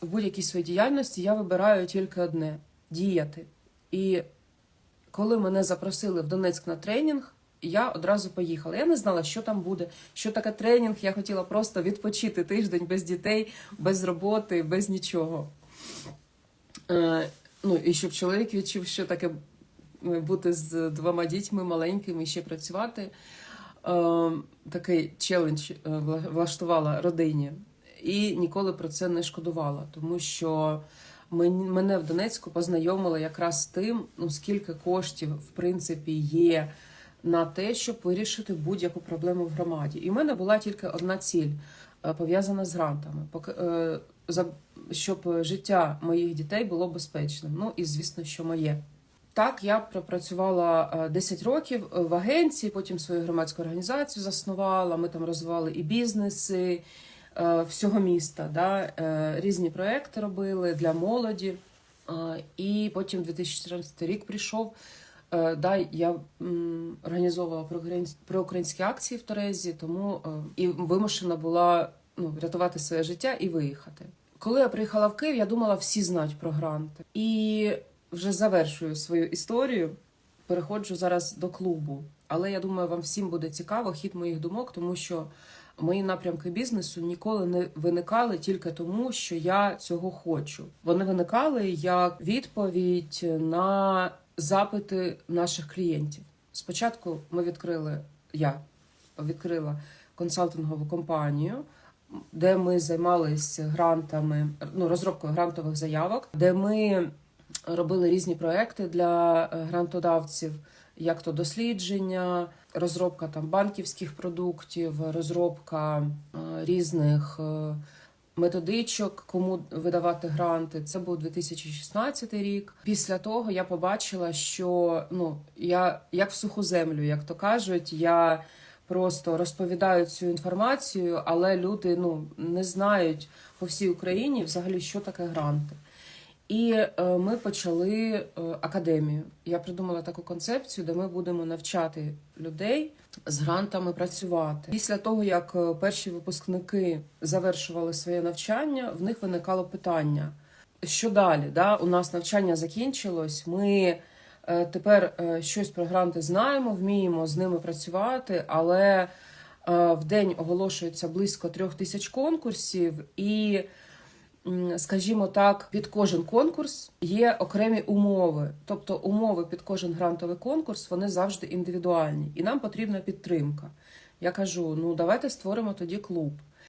в будь-якій своїй діяльності я вибираю тільки одне діяти. І коли мене запросили в Донецьк на тренінг, я одразу поїхала. Я не знала, що там буде, що таке тренінг. Я хотіла просто відпочити тиждень без дітей, без роботи, без нічого. Е, ну і щоб чоловік відчув, що таке е, бути з двома дітьми маленькими і ще працювати. Е, такий челендж е, влаштувала родині. І ніколи про це не шкодувала, тому що мене в Донецьку познайомили якраз з тим, ну скільки коштів в принципі є на те, щоб вирішити будь-яку проблему в громаді. І в мене була тільки одна ціль е, пов'язана з грантами, е, щоб життя моїх дітей було безпечним. Ну і звісно, що моє. Так, я пропрацювала е, 10 років е, в агенції, потім свою громадську організацію заснувала. Ми там розвивали і бізнеси всього міста. Да? е, Різні проекти робили для молоді. Е, І потім 2014 рік прийшов. Е, Да, я організовувала проукраїнсь- проукраїнські акції в Терезі, тому е, і вимушена була ну, врятувати своє життя і виїхати. Коли я приїхала в Київ, я думала, всі знають про гранти. І вже завершую свою історію. Переходжу зараз до клубу. Але я думаю, вам всім буде цікаво хід моїх думок, тому що мої напрямки бізнесу ніколи не виникали тільки тому, що я цього хочу. Вони виникали як відповідь на запити наших клієнтів. Спочатку ми відкрили я відкрила консалтингову компанію, де ми займалися грантами, ну розробкою грантових заявок, де ми робили різні проекти для е, грантодавців, як то дослідження, розробка там банківських продуктів, розробка е, різних е, методичок, кому видавати гранти. Це був 2016 рік. Після того я побачила, що ну я як в суху землю, як то кажуть, я просто розповідаю цю інформацію, але люди ну не знають по всій Україні взагалі, що таке гранти. І е, ми почали е, академію. Я придумала таку концепцію, де ми будемо навчати людей з грантами працювати. Після того, як е, перші випускники завершували своє навчання, в них виникало питання: що далі? Да? У нас навчання закінчилось. Ми тепер щось про гранти знаємо, вміємо з ними працювати, але в день оголошується близько трьох тисяч конкурсів і скажімо так, під кожен конкурс є окремі умови. Тобто умови під кожен грантовий конкурс вони завжди індивідуальні, і нам потрібна підтримка. Я кажу: ну давайте створимо тоді клуб.